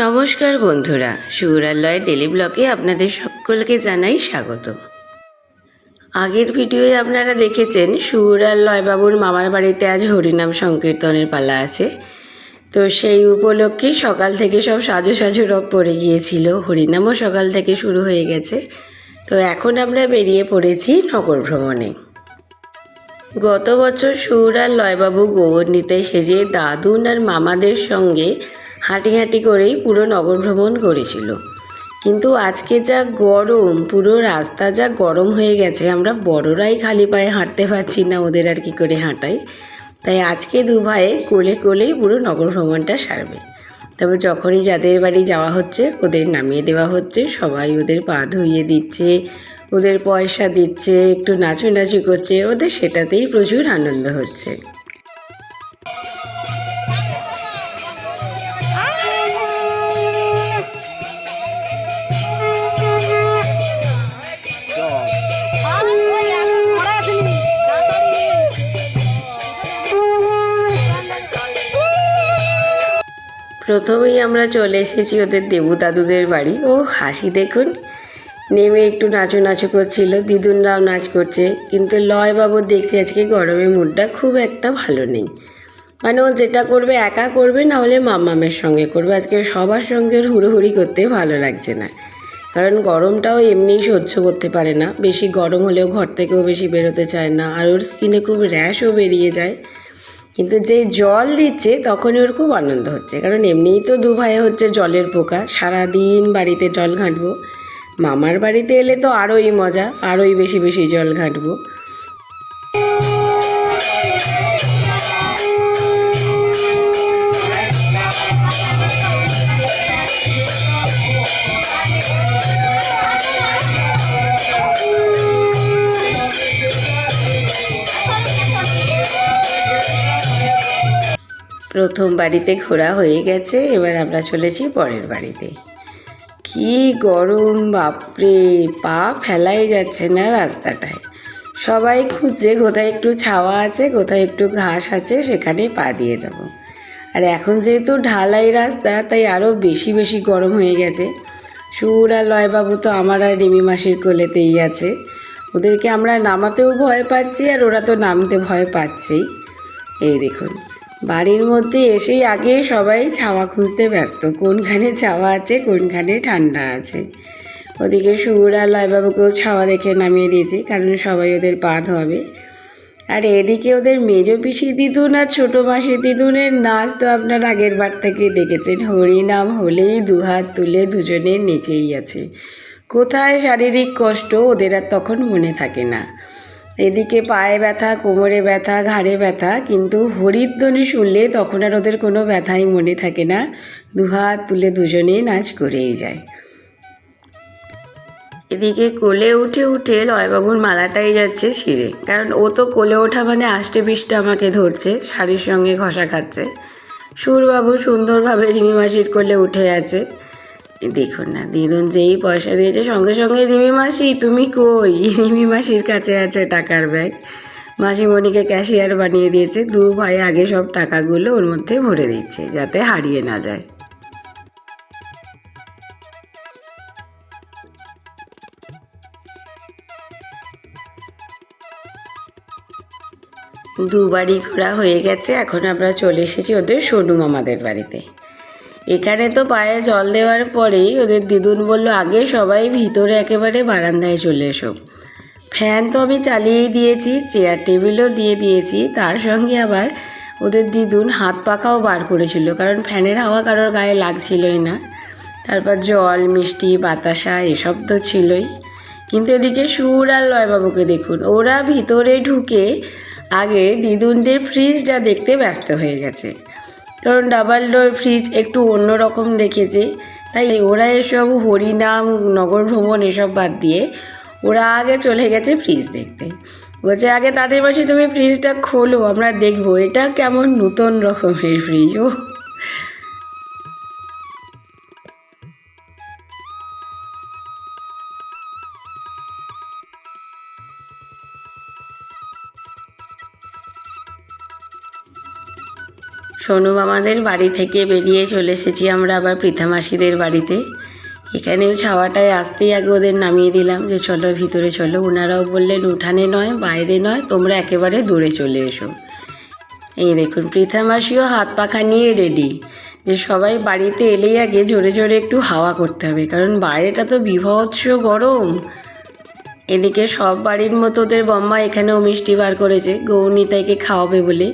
নমস্কার বন্ধুরা সুরালয় ডেলি ব্লকে আপনাদের সকলকে জানাই স্বাগত। আগের ভিডিওয়ে আপনারা দেখেছেন সুরালয় বাবুর মামার বাড়িতে আজ হরিনাম সংকীর্তনের পালা আছে। তো সেই উপলক্ষে সকাল থেকে সব সাজু সাজু রব পড়ে গিয়েছিল, হরিনামও সকাল থেকে শুরু হয়ে গেছে। তো এখন আমরা বেরিয়ে পড়েছি নগর ভ্রমণে। গত বছর সুর আর লয়বাবু গোবর্ণিতে সেজে দাদুন আর মামাদের সঙ্গে হাঁটি হাঁটি করেই পুরো নগর ভ্রমণ করেছিল। কিন্তু আজকে যা গরম, পুরো রাস্তা যা গরম হয়ে গেছে, আমরা বড়রাই খালি পায়ে হাঁটতে পারছি না ওদের আর কি করে হাঁটাই। তাই আজকে দু ভাইয়ে কোলে কোলেই পুরো নগর ভ্রমণটা সারবে। তবে যখনই যাদের বাড়ি যাওয়া হচ্ছে, ওদের নামিয়ে দেওয়া হচ্ছে, সবাই ওদের পা ধুইয়ে দিচ্ছে, ওদের পয়সা দিচ্ছে, একটু নাচুনাচু করছে, ওদের সেটাতেই প্রচুর আনন্দ হচ্ছে। প্রথমেই আমরা চলে এসেছি ওদের দেবু দাদুদের বাড়ি। ও হাসি দেখুন। নেমে একটু নাচু নাচু করছিল। দিদুনরাও নাচ করছে। কিন্তু লয় বাবুর দেখছি আজকে গরমে মুডটা খুব একটা ভালো নেই। মানে ও যেটা করবে একা করবে, না হলে মামামের সঙ্গে করবে। আজকে সবার সঙ্গে হুড়োহুড়ি করতে ভালো লাগছে না। কারণ গরমটাও এমনিই সহ্য করতে পারে না। বেশি গরম হলেও ঘর থেকেও বেশি বেরোতে চায় না। আর ওর স্কিনে খুব র্যাশও বেরিয়ে যায়। কিন্তু যে জল দিচ্ছে তখনই ওর খুব আনন্দ হচ্ছে। কারণ এমনিই তো দু ভাই হচ্ছে জলের পোকা। সারাদিন বাড়িতে জল ঘাঁটবো। মামার বাড়িতে এলে তো আরোই মজা, আরোই বেশি বেশি জল ঘাঁটবো। প্রথম বাড়িতে ঘোরা হয়ে গেছে, এবার আমরা চলেছি পরের বাড়িতে। কি গরম, বাপরে, পা ফেলাই যাচ্ছে না রাস্তাটায়। সবাই খুঁজছে কোথায় একটু ছাওয়া আছে, কোথায় একটু ঘাস আছে সেখানে পা দিয়ে যাব। আর এখন যেহেতু ঢালাই রাস্তা, তাই আরও বেশি বেশি গরম হয়ে গেছে। সুর আর লয়বাবু তো আমার আর রিমি মাসির কোলেতেই আছে। ওদেরকে আমরা নামাতেও ভয় পাচ্ছি, আর ওরা তো নামতে ভয় পাচ্ছেই। এই দেখুন বাড়ির মধ্যে এসেই আগে সবাই ছাওয়া খুঁজতে ব্যস্ত, কোনখানে ছাওয়া আছে, কোনখানে ঠান্ডা আছে। ওদিকে সুর আর লয়বাবুকেও ছাওয়া দেখে নামিয়ে দিয়েছি, কারণ সবাই ওদের পা ধোয়াবে। আর এদিকে ওদের মেজ পিসি দিদুন আর ছোটো মাসি দিদুনের নাচ তো আপনার আগের বার থেকে দেখেছেন। হরিনাম হলেই দুহাত তুলে দুজনে নেচেই আছে। কোথায় শারীরিক কষ্ট ওদের আর তখন মনে থাকে না। এদিকে পায়ে ব্যথা, কোমরে ব্যথা, ঘাড়ে ব্যথা, কিন্তু হরিদ্বনি শুনলে তখন আর ওদের কোনো ব্যথাই মনে থাকে না। দুহাত তুলে দুজনেই নাচ করেই যায়। এদিকে কোলে উঠে উঠে লয়বাবুর মালাটাই যাচ্ছে ছিঁড়ে। কারণ ও তো কোলে ওঠা মানে আষ্টে পিষ্টে আমাকে ধরছে, শাড়ির সঙ্গে ঘষা খাচ্ছে। সুরবাবু সুন্দরভাবে রিমি মাসির কোলে উঠে আছে। দেখুন না, দিদুন যেই পয়সা দিয়েছে সঙ্গে সঙ্গে রিমি মাসি, তুমি কই? রিমি মাসির কাছে আছে টাকার ব্যাগ। মাসিমণিকে ক্যাশিয়ার বানিয়ে দিয়েছে, দু ভাই আগে সব টাকাগুলো ওর মধ্যে ভরে দিচ্ছে, যাতে হারিয়ে না যায়। দুবারই ঘোরা হয়ে গেছে, এখন আমরা চলে এসেছি ওদের সোনু মামাদের বাড়িতে। এখানে তো পায়ে জল দেওয়ার পরেই ওদের দিদুন বলল, আগে সবাই ভিতরে একেবারে বারান্দায় চলে এসো। ফ্যান তো আমি চালিয়েই দিয়েছি, চেয়ার টেবিলও দিয়ে দিয়েছি, তার সঙ্গে আবার ওদের দিদুন হাত পাখাও বার করেছিল, কারণ ফ্যানের হাওয়া কারোর গায়ে লাগছিলই না। তারপর জল, মিষ্টি, বাতাসা, এসব তো ছিলই। কিন্তু এদিকে সুর আর লয়বাবুকে দেখুন, ওরা ভিতরে ঢুকে আগে দিদুনদের ফ্রিজটা দেখতে ব্যস্ত হয়ে গেছে। কারণ ডাবল ডোর ফ্রিজ একটু অন্য রকম দেখেছে। তাই ওরা এসব হরিনাম, নগর ভ্রমণ এসব বাদ দিয়ে ওরা আগে চলে গেছে ফ্রিজ দেখতে। বলছে, আগে তাদের পাশে তুমি ফ্রিজটা খোলো, আমরা দেখব। এটা কেমন নতুন রকমের ফ্রিজ ও সোনু মামাদের বাড়ি থেকে বেরিয়ে চলে এসেছি আমরা আবার পৃথা মাসিদের বাড়িতে। এখানেও ছাওয়াটায় আসতেই আগে ওদের নামিয়ে দিলাম যে চলো ভিতরে চলো। ওনারাও বললেন, উঠানে নয়, বাইরে নয়, তোমরা একেবারে দূরে চলে এসো। এই দেখুন পৃথা মাসিও হাত পাখা নিয়ে রেডি যে সবাই বাড়িতে এলেই আগে জোরে জোরে একটু হাওয়া করতে হবে, কারণ বাইরেটা তো বিভৎস গরম। এদিকে সব বাড়ির মতো ওদের বম্মা এখানেও মিষ্টি বার করেছে গৌনিতাইকে খাওয়াবে বলে।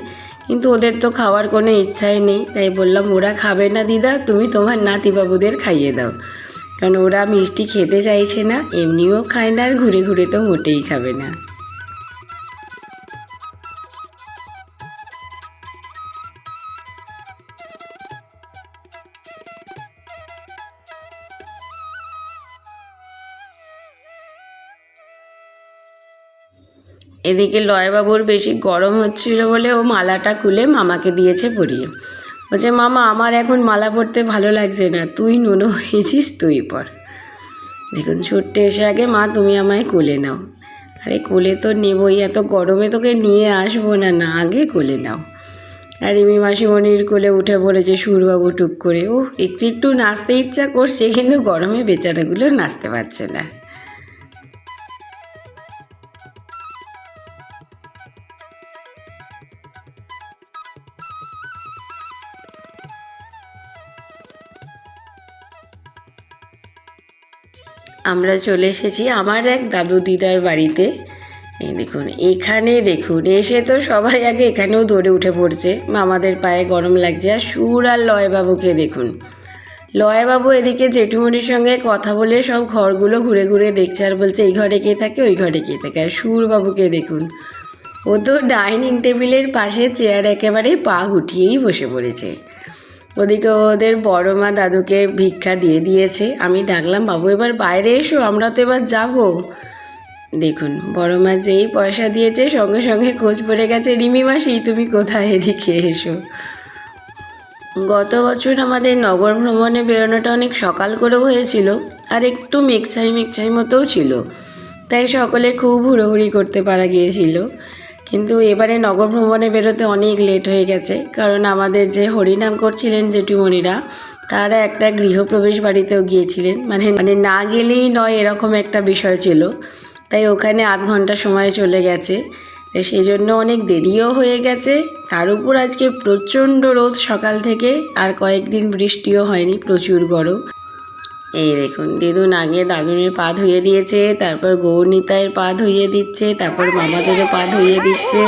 কিন্তু ওদের তো খাওয়ার কোনো ইচ্ছাই নেই। তাই বললাম, ওরা খাবে না দিদা, তুমি তোমার নাতিবাবুদের খাইয়ে দাও। কারণ ওরা মিষ্টি খেতে চাইছে না, এমনিও খায় না আর ঘুরে ঘুরে তো মোটেই খাবে না। এদিকে লয়বাবুর বেশি গরম হচ্ছিল বলে ও মালাটা খুলে মামাকে দিয়েছে পরিয়ে। বলছে, মামা, আমার এখন মালা পরতে ভালো লাগছে না। তুই নুনো হয়েছিস, তুই পর। দেখুন, ছুটতে এসে আগে, মা, তুমি আমায় কোলে নাও। আরে, কোলে তো নেবই, এত গরমে তোকে নিয়ে আসব না না, আগে কোলে নাও। আর রিমি মাসিমণির কোলে উঠে পড়েছে সুরবাবু টুক করে। ও একটু একটু নাচতে ইচ্ছা করছে, কিন্তু গরমে বেচারাগুলো নাচতে পারছে না। আমরা চলে এসেছি আমার এক দাদু দিদার বাড়িতে। এই দেখুন, এখানে দেখুন, এসে তো সবাই আগে এখানেও ধরে উঠে পড়ছে। মামাদের পায়ে গরম লাগছে। আর সুর আর লয়বাবুকে দেখুন। লয়বাবু এদিকে জেঠুমনির সঙ্গে কথা বলে সব ঘরগুলো ঘুরে ঘুরে দেখছে আর বলছে, এই ঘরে কে থাকে, ওই ঘরে কে থাকে? আর সুরবাবুকে দেখুন, ও তো ডাইনিং টেবিলের পাশে চেয়ার একেবারে পা গুটিয়েই বসে পড়েছে। ওদিকে ওদের বড় মা দাদুকে ভিক্ষা দিয়ে দিয়েছে। আমি ডাকলাম, বাবু, এবার বাইরে এসো, আমরা তো এবার যাব। দেখুন বড় মা যেই পয়সা দিয়েছে, সঙ্গে সঙ্গে খোঁজ পড়ে গেছে, রিমি মাসি, তুমি কোথায় এদিকে এসো? গত বছর আমাদের নগর ভ্রমণে বেরোনোটা অনেক সকাল করেও হয়েছিল, আর একটু মেঘছাই মেঘছাই মতোও ছিল। তাই সকলে খুব হুড়োহুড়ি করতে পারা গিয়েছিল। কিন্তু এবারে নগর ভ্রমণে বেরোতে অনেক লেট হয়ে গেছে। কারণ আমাদের যে হরিনাম করছিলেন জেঠুমণিরা, তারা একটা গৃহপ্রবেশ বাড়িতেও গিয়েছিলেন। মানে মানে না গেলেই নয় এরকম একটা বিষয় ছিল। তাই ওখানে আধ ঘণ্টা সময় চলে গেছে। সেই জন্য অনেক দেরিও হয়ে গেছে। তার উপর আজকে প্রচণ্ড রোদ সকাল থেকে, আর কয়েকদিন বৃষ্টিও হয়নি, প্রচুর গরম। এই দেখুন দিদুন আগে দাদুনের পা ধুয়ে দিয়েছে, তারপর গৌরনিতায়ের পা ধুয়ে দিচ্ছে, তারপর মামাদেরও পা ধুয়ে দিচ্ছে।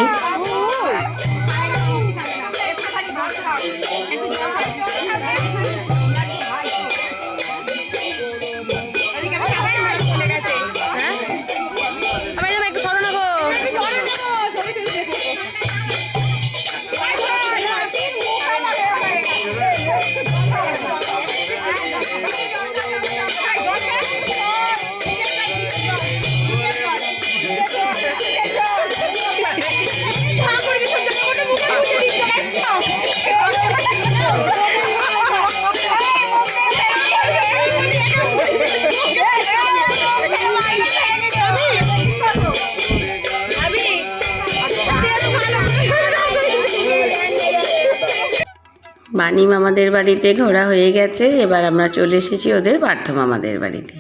বানি মামাদের বাড়িতে ঘোরা হয়ে গেছে, এবার আমরা চলে এসেছি ওদের পার্থ মামাদের বাড়িতে।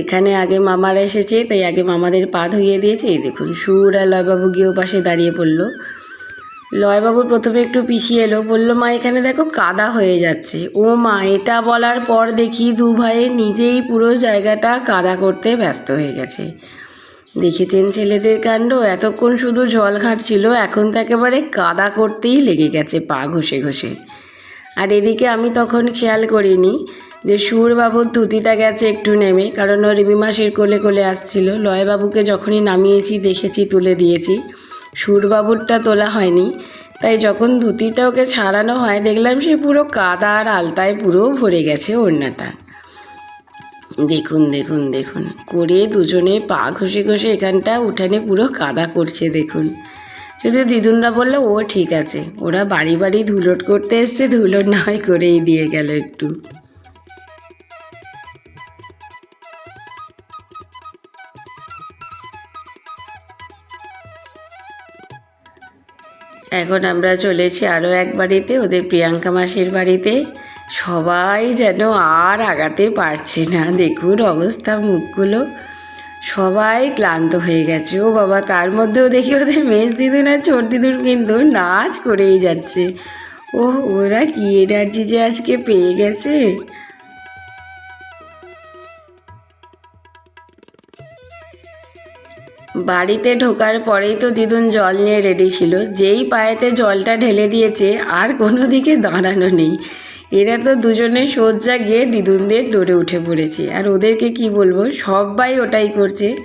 এখানে আগে মামারা এসেছে, তাই আগে মামাদের পা ধুইয়ে দিয়েছে, এই দেখুন, সুর আর লয়বাবু গিয়েও পাশে দাঁড়িয়ে পড়ল। লয়বাবু প্রথমে একটু পিছিয়ে এলো, বলল, মা, এখানে দেখো কাদা হয়ে যাচ্ছে। ও মা, এটা বলার পর দেখি দু ভাইয়ে নিজেই পুরো জায়গাটা কাদা করতে ব্যস্ত হয়ে গেছে। দেখেছেন ছেলেদের কাণ্ড। এতক্ষণ শুধু জল ঘাঁটছিল এখন তো একেবারে কাদা করতেই লেগে গেছে পা ঘষে ঘষে। আর এদিকে আমি তখন খেয়াল করিনি যে সুরবাবুর ধুতিটা গেছে একটু নেমে, কারণ ও রিমি মাসির কোলে কোলে আসছিল। লয়বাবুকে যখনই নামিয়েছি, দেখেছি, তুলে দিয়েছি। সুরবাবুরটা তোলা হয়নি, তাই যখন ধুতিটা ওকে ছাড়ানো হয়, দেখলাম সে পুরো কাদা আর আলতায় পুরো ভরে গেছে ওড়নাটা। দেখুন দেখুন দেখুন। করে দুজনে পা ঘষে ঘষে এখানটা উঠানে পুরো কাদা করছে, দেখুন। শুধু দিদুনরা বলল, ও ঠিক আছে। ওরা বাড়ি বাড়ি ধুলোট করতে এসছে, ধুলোট না হয় করেই দিয়ে গেল একটু। এখন আমরা চলেছি আরও এক বাড়িতে, ওদের প্রিয়াঙ্কা মাসির বাড়িতে। সবাই যেন আর আগাতে পারছে না। দেখুন অবস্থা, মুখগুলো সবাই ক্লান্ত হয়ে গেছে। ও বাবা, তার মধ্যেও দেখি ওদের মেজ দিদুন আর ছোট দিদুন কিন্তু নাচ করেই যাচ্ছে। ও ওরা কি এনার্জি যে আজকে পেয়ে গেছে। বাড়িতে ঢোকার পরেই তো দিদুন জল নিয়ে রেডি ছিল। যেই পায়েতে জলটা ঢেলে দিয়েছে, আর কোনো দিকে দাঁড়ানো নেই। এরা তো দুজনে সজ্জা গিয়ে দিদুনদের দৌড়ে উঠে পড়েছে। আর ওদেরকে কি বলব? সবাই ওটাই করছে।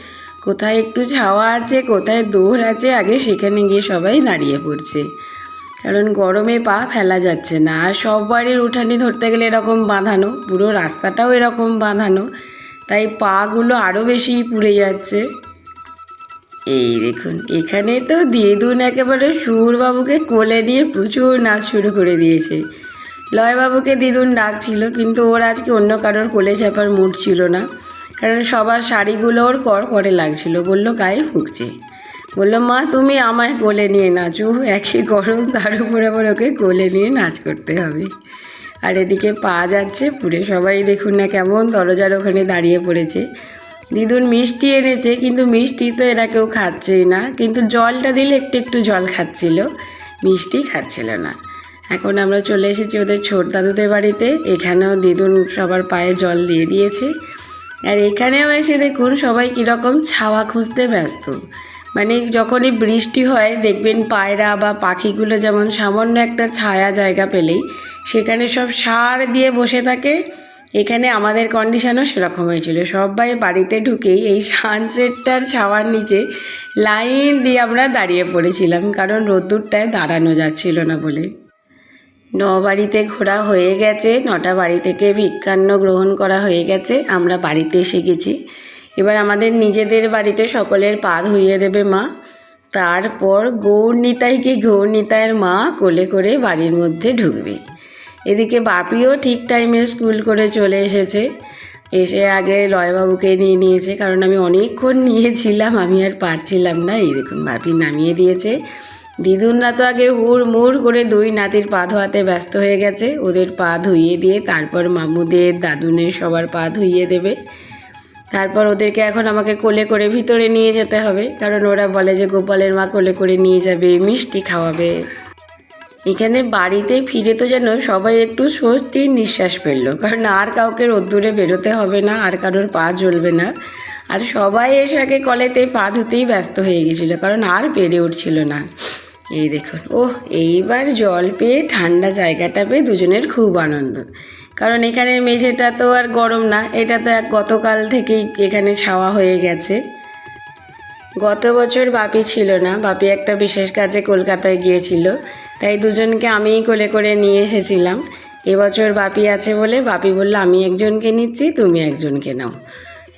কোথায় একটু ছাওয়া আছে, কোথায় দৌড় আছে, আগে সেখানে গিয়ে সবাই দাঁড়িয়ে পড়ছে। কারণ গরমে পা ফেলা যাচ্ছে না। আর সব বাড়ির উঠানি ধরতে গেলে এরকম বাঁধানো, পুরো রাস্তাটাও এরকম বাঁধানো। তাই পাগুলো আরও বেশি পুড়ে যাচ্ছে। এই দেখুন, এখানে তো দিদুন একেবারে সুরবাবুকে কোলে নিয়ে প্রচুর নাচ শুরু করে দিয়েছে। লয়বাবুকে দিদুন ডাকছিল, কিন্তু ওর আজকে অন্য কারোর কোলে চাপার মুড ছিল না। কারণ সবার শাড়িগুলো ওর কর করে লাগছিল। বলল, গায়ে ফুকছে। বলল, মা, তুমি আমায় কোলে নিয়ে নাচো। একই গরম, তার উপরে আবার ওকে কোলে নিয়ে নাচ করতে হবে। আর এদিকে পা যাচ্ছে পুরে সবাই দেখুন না কেমন দরজার ওখানে দাঁড়িয়ে পড়েছে। দিদুন মিষ্টি এনেছে, কিন্তু মিষ্টি তো এরা কেউ খাচ্ছেই না। কিন্তু জলটা দিলে একটু একটু জল খাচ্ছিল। মিষ্টি খাচ্ছিল না। এখন আমরা চলে এসেছি ওদের ছোট দাদুদের বাড়িতে। এখানেও দিদুন সবার পায়ে জল দিয়ে দিয়েছে। আর এখানেও এসে দেখুন সবাই কীরকম ছাওয়া খুঁজতে ব্যস্ত। মানে যখনই বৃষ্টি হয়, দেখবেন পায়রা বা পাখিগুলো যেমন সামান্য একটা ছায়া জায়গা পেলেই সেখানে সব সার দিয়ে বসে থাকে। এখানে আমাদের কন্ডিশনও সেরকম হয়েছিল। সবাই বাড়িতে ঢুকেই এই সানসেটটার ছাওয়ার নিচে লাইন দিয়ে আমরা দাঁড়িয়ে পড়েছিলাম, কারণ রোদ্দুরটায় দাঁড়ানো যাচ্ছিল না বলে। ন বাড়িতে ঘোরা হয়ে গেছে, নটা বাড়ি থেকে ভিক্ষান্ন গ্রহণ করা হয়ে গেছে, আমরা বাড়িতে এসে গেছি। এবার আমাদের নিজেদের বাড়িতে সকলের পা ধুইয়ে দেবে মা। তারপর গৌর নিতাইকে গৌর নিতাইয়ের মা কোলে করে বাড়ির মধ্যে ঢুকবে। এদিকে বাপিও ঠিক টাইমে স্কুল করে চলে এসেছে। এসে আগে লয়বাবুকে নিয়ে নিয়েছে, কারণ আমি অনেকক্ষণ নিয়েছিলাম, আমি আর পারছিলাম না। এই দেখুন বাপি নামিয়ে দিয়েছে। দিদুনরা তো আগে হুড় মুড় করে দুই নাতির পা ধোয়াতে ব্যস্ত হয়ে গেছে। ওদের পা ধুইয়ে দিয়ে তারপর মামুদের, দাদুনের সবার পা ধুইয়ে দেবে। তারপর ওদেরকে এখন আমাকে কোলে করে ভিতরে নিয়ে যেতে হবে। কারণ ওরা বলে যে গোপালের মা কোলে করে নিয়ে যাবে, মিষ্টি খাওয়াবে। এখানে বাড়িতে ফিরে তো যেন সবাই একটু স্বস্তির নিঃশ্বাস ফেলল। কারণ আর কাউকে রোদ্দুরে বেরোতে হবে না, আর কারোর পা জ্বলবে না। আর সবাই এসে আগে কলেতে পা ধুতেই ব্যস্ত হয়ে গেছিল। কারণ আর পেরে উঠছিল না। এই দেখুন, ওহ, এইবার জল পেয়ে ঠান্ডা জায়গাটা পেয়ে দুজনের খুব আনন্দ। কারণ এখানের মেঝেটা তো আর গরম না, এটা তো এক গতকাল থেকেই এখানে ছাওয়া হয়ে গেছে। গত বছর বাপি ছিল না, বাপি একটা বিশেষ কাজে কলকাতায় গিয়েছিল, তাই দুজনকে আমিই কোলে করে নিয়ে এসেছিলাম। এবছর বাপি আছে বলে বাপি বলল, আমি একজনকে নিচ্ছি, তুমি একজনকে নাও।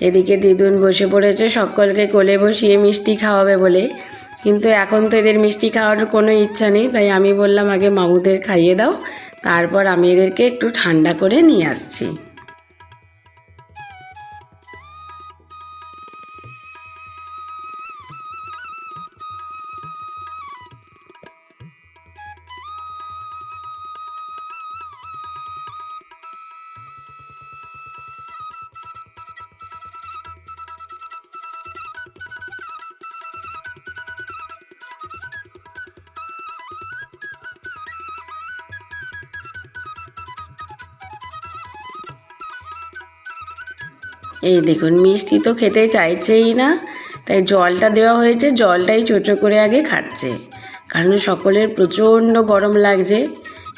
এদিকে দিদুন বসে পড়েছে, সকলকে কোলে বসিয়ে মিষ্টি খাওয়াবে বলে কিন্তু এখন তো এদের মিষ্টি খাওয়ার কোনো ইচ্ছা নেই, তাই আমি বললাম আগে মামুদের খাইয়ে দাও, তারপর আমি এদেরকে একটু ঠান্ডা করে নিয়ে আসছি। এই দেখুন, মিষ্টি তো খেতে চাইছেই না, তাই জলটা দেওয়া হয়েছে, জলটাই চোচো করে আগে খাচ্ছে। কারণ সকলের প্রচণ্ড গরম লাগছে।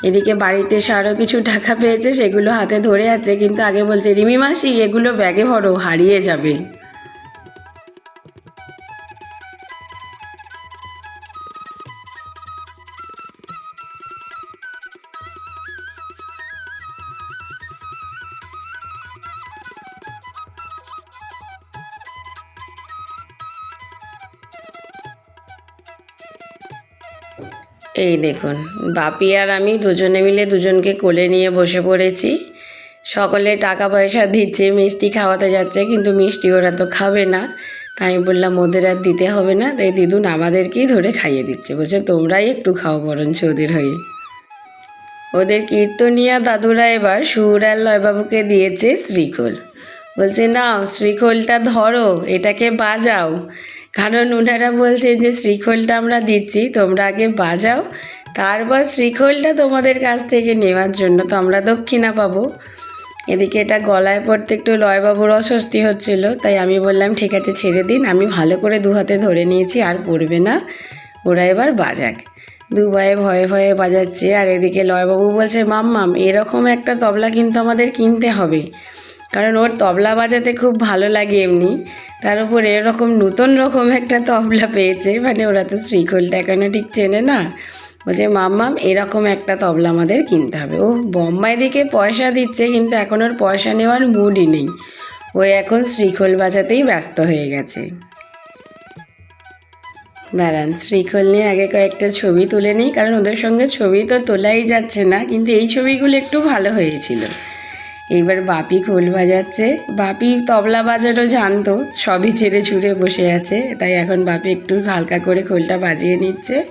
এদিকে বাড়িতে আরও কিছু টাকা পেয়েছে, সেগুলো হাতে ধরে আছে, কিন্তু আগে বলছে, রিমি মাসি, এগুলো ব্যাগে ভরো, হারিয়ে যাবে। এই দেখুন, বাপি আর আমি দুজনে মিলে দুজনকে কোলে নিয়ে বসে পড়েছি। সকলে টাকা পয়সা দিচ্ছে, মিষ্টি খাওয়াতে যাচ্ছে, কিন্তু মিষ্টি ওরা তো খাবে না। তাই আমি বললাম, ওদের আর দিতে হবে না, তাই দিদুন আমাদেরকেই ধরে খাইয়ে দিচ্ছে। বলছে, তোমরাই একটু খাও বরঞ্চ ওদের হয়ে। ওদের কীর্তনিয়া দাদুরা এবার সুর আর লয়বাবুকে দিয়েছে শ্রীখোল। বলছে, নাও, শ্রীখোলটা ধরো, এটাকে বাজাও। কারণ ওনারা বলছে যে শ্রীখোলটা আমরা দিচ্ছি, তোমরা আগে বাজাও, তারপর শ্রীখোলটা তোমাদের কাছ থেকে নেওয়ার জন্য তো আমরা দক্ষিণা পাবো। এদিকে এটা গলায় পড়তে একটু লয়বাবুর অস্বস্তি হচ্ছিল, তাই আমি বললাম, ঠিক আছে, ছেড়ে দিন, আমি ভালো করে দু হাতে ধরে নিয়েছি, আর পড়বে না, ওরা এবার বাজাক। দু ভয়ে ভয়ে বাজাচ্ছে, আর এদিকে লয়বাবু বলছে মাম্মাম এরকম একটা তবলা কিন্তু আমাদের কিনতে হবে। কারণ ওর তবলা বাজাতে খুব ভালো লাগে এমনি। তার উপর এরকম নতুন রকম একটা তবলা পেয়েছে মানে ওরা তো শ্রীখোলটা এখনও ঠিক চেনে না। বলছে মাম্মাম এরকম একটা তবলা আমাদের কিনতে হবে। ও বোম্বাই দিকে পয়সা দিচ্ছে, কিন্তু এখন ওর পয়সা নেওয়ার মুডই নেই। ও এখন শ্রীখোল বাজাতেই ব্যস্ত হয়ে গেছে। দাঁড়ান, শ্রীখোল নিয়ে আগে কয়েকটা ছবি তুলে নিই, কারণ ওদের সঙ্গে ছবি তো তোলাই যাচ্ছে না, কিন্তু এই ছবিগুলো একটু ভালো হয়েছিল। এইবার বাপি খোল বাজাচ্ছে। বাপি তবলা বাজারও জানতো, সবই ছেড়ে ছুড়ে বসে আছে, তাই এখন বাপি একটু হালকা করে খোলটা বাজিয়ে নিচ্ছে।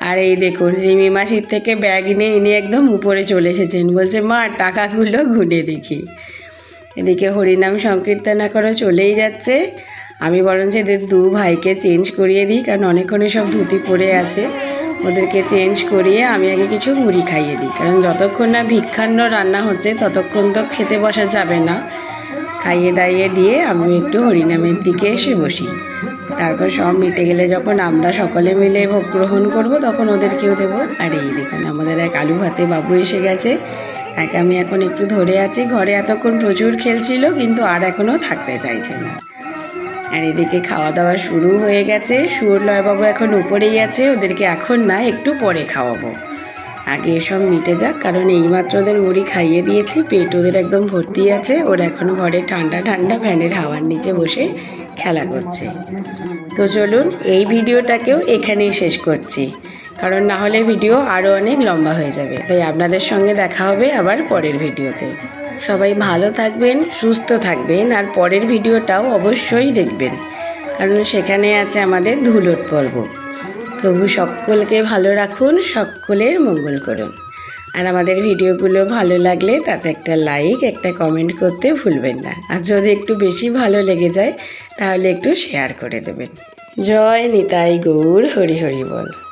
আর এই দেখুন, রিমি মাসির থেকে ব্যাগ নিয়ে ইনি একদম উপরে চলে এসেছেন। বলছে, মা, টাকাগুলো গুনে দেখি। এদিকে হরিনাম সংকীর্তনা করে চলেই যাচ্ছে। আমি বরঞ্চ এদের দু ভাইকে চেঞ্জ করিয়ে দিই, কারণ অনেকক্ষণে সব ধুতি পরে আছে। ওদেরকে চেঞ্জ করিয়ে আমি আগে কিছু মুড়ি খাইয়ে দিই। কারণ যতক্ষণ না ভিক্ষান্ন রান্না হচ্ছে, ততক্ষণ তো খেতে বসা যাবে না। খাইয়ে দাইয়ে দিয়ে আমি একটু হরিনামের দিকে এসে বসি। তারপর সব মিটে গেলে যখন আমরা সকলে মিলে ভোগ গ্রহণ করব, তখন ওদেরকেও দেবো। আর এই দেখুন, আমাদের এক আলু ভাতে বাবু এসে গেছে। এক আমি এখন একটু ধরে আছি। ঘরে এতক্ষণ প্রচুর খেলছিল, কিন্তু আর এখনও থাকতে চাইছে না। আর এদিকে খাওয়া দাওয়া শুরু হয়ে গেছে। সুরলয়বাবু এখন উপরেই আছে, ওদেরকে এখন না, একটু পরে খাওয়াবো। আগে এসব মিটে যাক, কারণ এইমাত্র ওদের মুড়ি খাইয়ে দিয়েছি, পেট ওদের একদম ভর্তি আছে। ওরা এখন ঘরে ঠান্ডা ঠান্ডা ফ্যানের হাওয়ার নিচে বসে খেলা করছে। তো চলুন, এই ভিডিওটাকেও এখানেই শেষ করছি। কারণ না হলে ভিডিও আরও অনেক লম্বা হয়ে যাবে। তাই আপনাদের সঙ্গে দেখা হবে আবার পরের ভিডিওতে। সবাই ভালো থাকবেন, সুস্থ থাকবেন, আর পরের ভিডিওটাও অবশ্যই দেখবেন। কারণ সেখানে আছে আমাদের ধুলোট পর্ব। প্রভু সকলকে ভালো রাখুন, সকলের মঙ্গল করুন। আর আমাদের ভিডিওগুলো ভালো লাগলে তাতে একটা লাইক একটা কমেন্ট করতে ভুলবেন না। আর যদি একটু বেশি ভালো লেগে যায়, তাহলে একটু শেয়ার করে দেবেন। জয় নিতাই গৌর, হরি হরি বল।